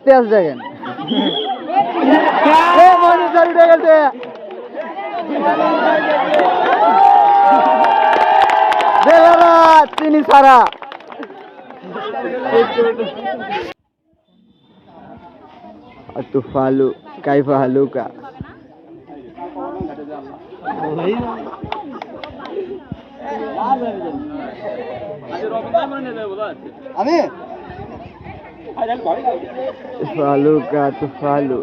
ইতিহাস দেখেন। চিনি সারা তুফালু কাইফা হালুকা। আমি? ফালুকা তুফালু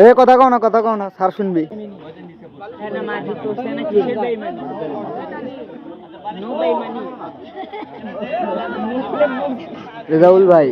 এ কথা কও না কথা কও না স্যার শুনবি। রেজাউল ভাই।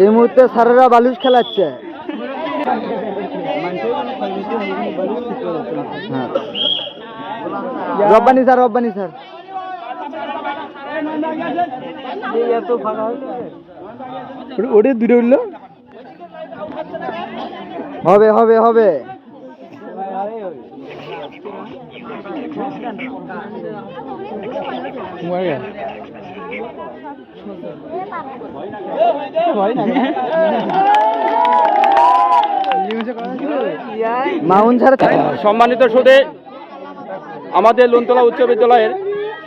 এই মুহূর্তে স্যারেরা বালুচ খেলাচ্ছে। হ্যাঁ। Rabbani sir Rabbani sir. ওটা দূরে উঠল? হবে হবে হবে। মাউন স্যার সম্মানিত সুদে আমাদের লুনতলা উচ্চ বিদ্যালয়ের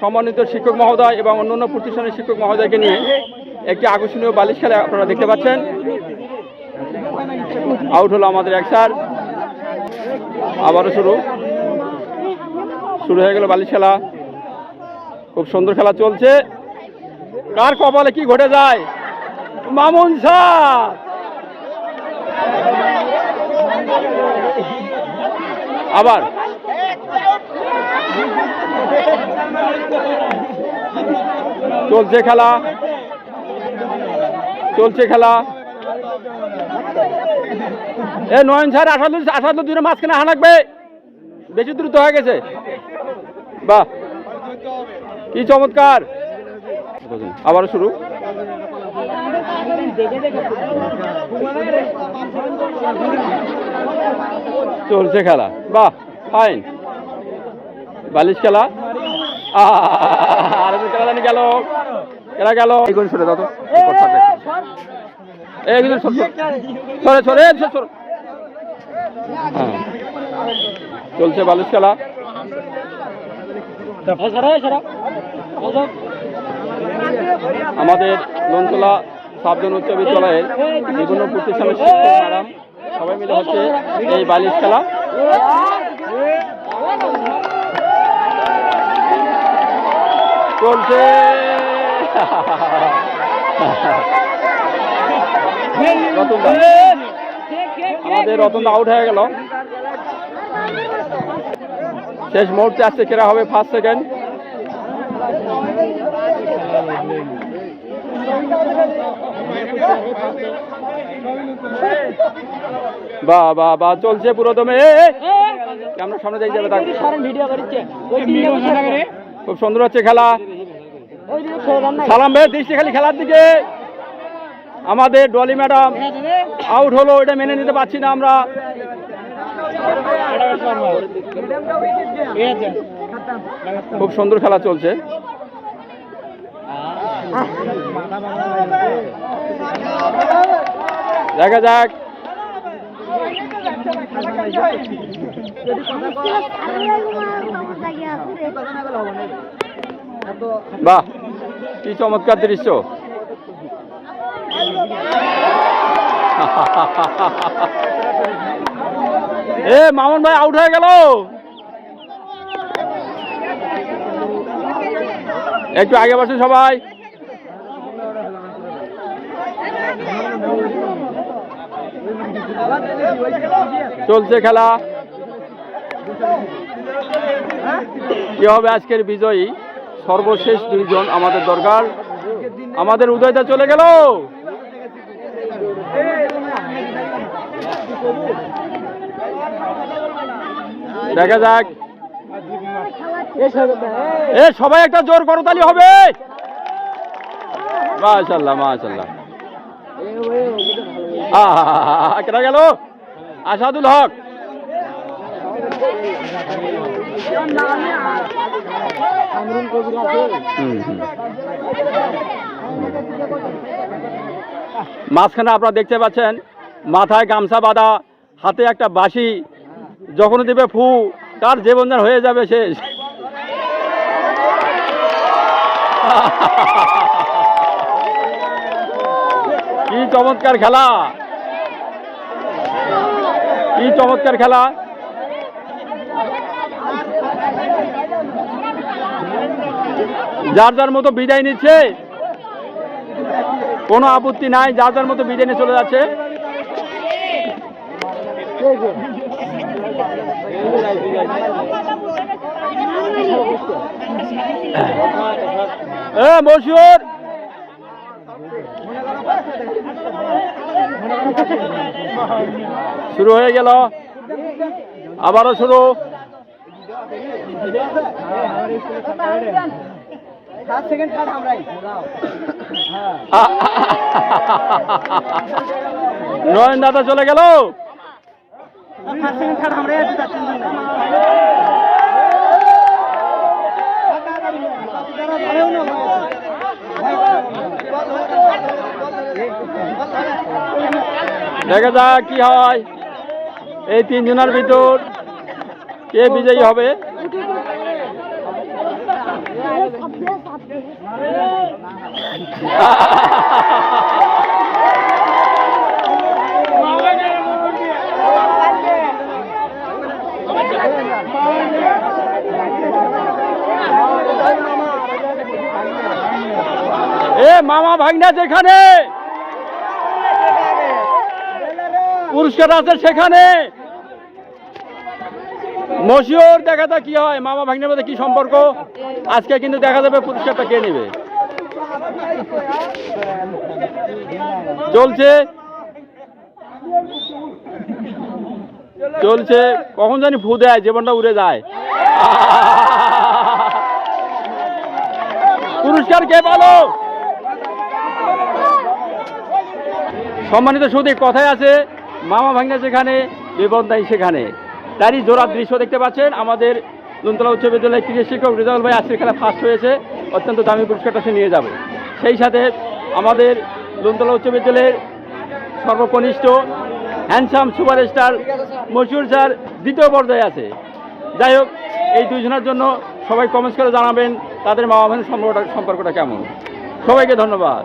সম্মানিত শিক্ষক মহোদয় এবং অন্যান্য প্রতিষ্ঠানের শিক্ষক মহোদয়কে নিয়ে একটি আকর্ষণীয় বালিশ খেলা আপনারা দেখতে পাচ্ছেন। আউট হলো আমাদের এক স্যার। আবারও শুরু। শুরু হয়ে গেল বালিশ খেলা। খুব সুন্দর খেলা চলছে। কার কপালে কি ঘটে যায়? মামুন আবার। চলছে খেলা। চলছে খেলা। এ, নয়ন স্যার আসাদু আসাদু দূরে মাঝখানে হানাকবে বেশি দ্রুত হয়ে গেছে। বাহ। কি চমৎকার। আবার শুরু। চলছে খেলা। বাহ ফাইন বালিশ খেলা। আর খেলা জানি গেল। খেলা গেল এগুলো সরে দাও তো। এইগুলো সরে। সরে সরে। সরে হ্যাঁ। চলছে বালিশ খেলা। আমাদের লঞ্চলা সাবজন উচ্চ বিদ্যালয়ের বিভিন্ন প্রতিষ্ঠানের শিক্ষক ম্যাডাম সবাই মিলে হচ্ছে এই বালিশ খেলা। চলছে। আমাদের রতন আউট হয়ে গেল। শেষ মুহূর্তে আসছে কেরা হবে ফার্স্ট সেকেন্ড বাহ বাহ বাহ চলছে পুরো দমে। ক্যামেরা সামনে যাই যাবে খুব সুন্দর হচ্ছে খেলা। সালাম ভাই দৃষ্টি খালি খেলার দিকে। আমাদের ডলি ম্যাডাম আউট হলো এটা মেনে নিতে পারছি না আমরা। খুব সুন্দর খেলা চলছে। দেখা যাক। বাহ, কি চমৎকার দৃশ্য। এ, মামুন ভাই আউট হয়ে গেল। একটু আগে বসে সবাই। চলছে খেলা। কি হবে আজকের বিজয়ী? সর্বশেষ দুইজন আমাদের দরকার। আমাদের উদয়টা চলে গেল। দেখা যাক। এ, সবাই একটা জোর করতালি হবে। মাশাল্লাহ মাশাল্লাহ কেনা গেল? আসাদুল হক। মাঝখানে আপনারা দেখতে পাচ্ছেন, মাথায় গামছা বাঁধা, হাতে একটা বাঁশি যখন দেবে ফু, তার জীবন হয়ে যাবে শেষ। কি চমৎকার খেলা। কি চমৎকার খেলা। যার যার মতো বিদায় নিচ্ছে। কোনো আপত্তি নাই, যার যার মতো বিদায় নিয়ে চলে যাচ্ছে। এ মশুর শুরু হয়ে গেল। আবারও শুরু। নয়ন দাদা চলে গেল। দেখা যাক কি হয়। এই তিনজনের ভিতর কে বিজয়ী হবে। এ মামা ভাগনা যেখানে? পুরস্কার আছে সেখানে। মশিওর দেখা যাক কি হয়। মামা ভাগ্নের মধ্যে কি সম্পর্ক? আজকে কিন্তু দেখা যাবে পুরস্কারটা কে নেবে। চলছে। চলছে। কখন জানি ফু দেয়, জীবনটা উড়ে যায়। পুরস্কার কে পালো? সম্মানিত সুদী, কথায় আছে মামা ভাঙ্গা যেখানে বিবন্দাই সেখানে। তারই জোড়ার দৃশ্য দেখতে পাচ্ছেন আমাদের লুন্তলা উচ্চ বিদ্যালয়ের ক্রিকেট শিক্ষক রেজাউল ভাই আজকের খেলা ফার্স্ট হয়েছে, অত্যন্ত দামি পুরস্কারটা সে নিয়ে যাবে। সেই সাথে আমাদের লুন্তলা উচ্চ বিদ্যালয়ের সর্বকনিষ্ঠ হ্যান্ডসাম সুপারস্টার মশিউর স্যার দ্বিতীয় পর্যায়ে আছে। যাই হোক, এই দুইজনের জন্য সবাই কমেন্টস করে জানাবেন তাদের মা বাবার সম্পর্কটা সম্পর্কটা কেমন। সবাইকে ধন্যবাদ।